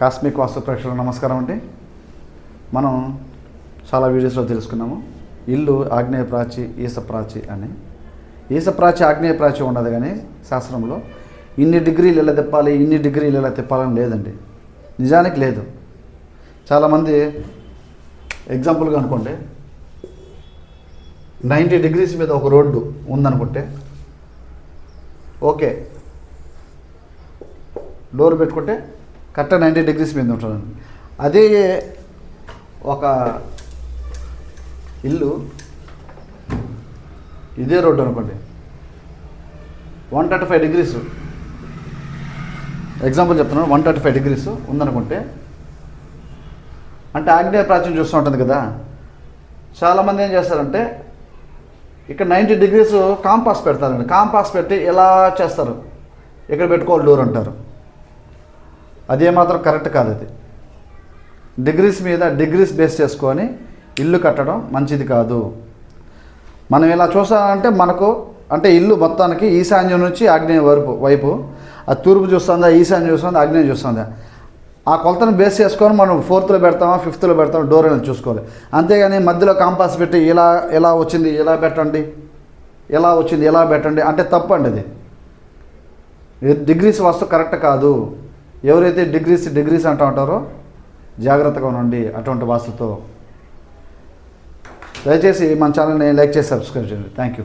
Cosmic వాస్తు ప్రేక్షకులకు నమస్కారం అండి. మనం చాలా వీడియోస్లో తెలుసుకున్నాము. ఇల్లు ఆగ్నేయ ప్రాచి ఈసప్రాచి అని. ఈసప్రాచి ఆగ్నేయ ప్రాచి ఉండదు కానీ శాస్త్రంలో ఇన్ని డిగ్రీలు ఇలా తిప్పాలి ఇన్ని డిగ్రీలు ఇలా తిప్పాలని లేదండి. నిజానికి లేదు. చాలామంది ఎగ్జాంపుల్గా అనుకోండి. నైంటీ డిగ్రీస్ మీద ఒక రోడ్డు ఉందనుకుంటే ఓకే. డోర్ పెట్టుకుంటే కరెక్ట్గా నైంటీ డిగ్రీస్ మీద ఉంటుందండి అదే ఒక ఇల్లు ఇదే రోడ్డు అనుకోండి. One thirty five degrees. Example చెప్తున్నాను వన్ థర్టీ ఫైవ్ డిగ్రీస్ ఉందనుకుంటే అంటే ఆగ్నేయ ప్రాచ్యం చూస్తూ ఉంటుంది కదా చాలామంది ఏం చేస్తారంటే ఇక్కడ నైంటీ డిగ్రీస్ కాంపాస్ పెడతారండి. కాంపాస్ పెట్టి ఇలా చేస్తారు? ఇక్కడ పెట్టుకోవాలి డోర్ అంటారు. అదే మాత్రం కరెక్ట్ కాదు అది. డిగ్రీస్ మీద డిగ్రీస్ బేస్ చేసుకొని ఇల్లు కట్టడం మంచిది కాదు. మనం ఇలా చూసామంటే మనకు అంటే ఇల్లు మొత్తానికి ఈశాన్యం నుంచి ఆగ్నేయ వైపు వైపు ఆ తూర్పు చూస్తుందా ఈశాన్యం చూస్తుందా ఆగ్నేయం చూస్తుందా. ఆ కొలతను బేస్ చేసుకొని మనం ఫోర్త్లో పెడతామా ఫిఫ్త్లో పెడతామా డోర్ అనేది చూసుకోవాలి. అంతేగాని మధ్యలో కాంపాస్ పెట్టి ఇలా ఎలా వచ్చింది ఇలా పెట్టండి ఎలా వచ్చింది ఎలా పెట్టండి అంటే తప్పు అండి అది. ఇది డిగ్రీస్ వాస్తు కరెక్ట్ కాదు. ఎవరైతే డిగ్రీస్ డిగ్రీస్ అంటూ ఉంటారో జాగ్రత్తగా ఉండండి అటువంటి వాస్తుతో. దయచేసి మన ఛానల్ని లైక్ చేసి సబ్స్క్రైబ్ చేయండి. Thank you